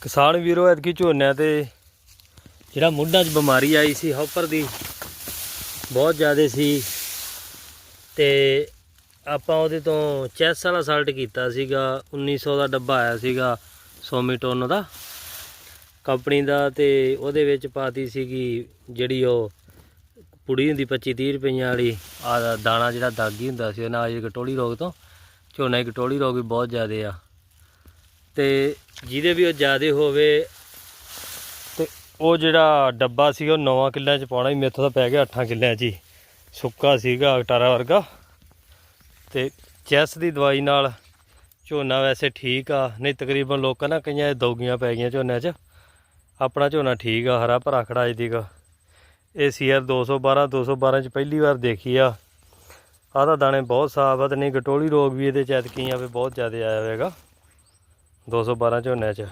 ਕਿਸਾਨ ਵੀਰੋ, ਐਤਕੀ ਝੋਨਿਆਂ ਤੇ ਜਿਹੜਾ ਮੁੱਢਾਂ 'ਚ ਬਿਮਾਰੀ ਆਈ ਸੀ, ਹੌਪਰ ਦੀ, ਬਹੁਤ ਜ਼ਿਆਦਾ ਸੀ। ਤੇ ਆਪਾਂ ਉਹਦੇ ਤੋਂ ਚੈਸ ਵਾਲਾ ਸਾਲਟ ਕੀਤਾ ਸੀਗਾ 1900 ਦਾ ਡੱਬਾ ਆਇਆ ਸੀਗਾ ਸੋਮੀਟੋਨ ਦਾ। ਕੰਪਨੀ ਦਾ ਤੇ ਉਹਦੇ ਵਿੱਚ ਪਾਤੀ ਸੀਗੀ ਜਿਹੜੀ ਉਹ ਪੁੜੀ ਹੁੰਦੀ 25 30 ਰੁਪਈਆਂ ਵਾਲੀ ਆ ਦਾਣਾ ਜਿਹੜਾ ਦਾਗੀ ਹੁੰਦਾ ਸੀ ਉਹਨਾਂ ਇਹ ਗਟੋਲੀ ਰੋਗ ਤੋਂ, ਝੋਨਾ ਦੀ ਗਟੋਲੀ ਰੋਗ ਵੀ ਬਹੁਤ ਜ਼ਿਆਦਾ ਆ। ਤੇ ਜਿਹਦੇ ਵੀ ਉਹ ਜ਼ਿਆਦੇ ਹੋਵੇ। ਤੇ ਉਹ ਜਿਹੜਾ ਡੱਬਾ ਸੀ ਉਹ 9 ਕਿੱਲਿਆਂ ਚ ਪਾਉਣਾ ਸੀ, ਮੇਥੋਂ ਤਾਂ ਪੈ ਗਿਆ 8 ਕਿੱਲਿਆਂ ਚ ਹੀ। ਸੁੱਕਾ ਸੀਗਾ, ਅਟਾਰਾ ਵਰਗਾ। ਤੇ ਚੈਸ ਦੀ ਦਵਾਈ ਨਾਲ ਝੋਨਾ ਵੈਸੇ ਠੀਕ ਆ, ਨਹੀਂ ਤਕਰੀਬਨ ਲੋਕਾਂ ਨਾ ਕਈਆਂ ਦੌਗੀਆਂ ਪੈ ਗਈਆਂ ਝੋਨਿਆਂ 'ਚ। ਆਪਣਾ ਝੋਨਾ ਠੀਕ ਆ, ਹਰਾ ਭਰਾ ਖੜਾਜ ਦੀਗਾ। ਇਹ ਸੀਆਰ 212 212 ਚ ਪਹਿਲੀ ਵਾਰ ਦੇਖੀ ਆ। ਆਹ ਦਾਣੇ ਬਹੁਤ ਸਾਫ਼ ਆ, ਤੇ ਨਹੀਂ, ਗਟੋਲੀ ਰੋਗ ਵੀ ਇਹਦੇ ਚ ਐਤਕੀ ਆ, ਵੀ ਬਹੁਤ ਜ਼ਿਆਦਾ ਆਇਆ ਹੋਵੇਗਾ 212 ਝੋਨੇ ਚ।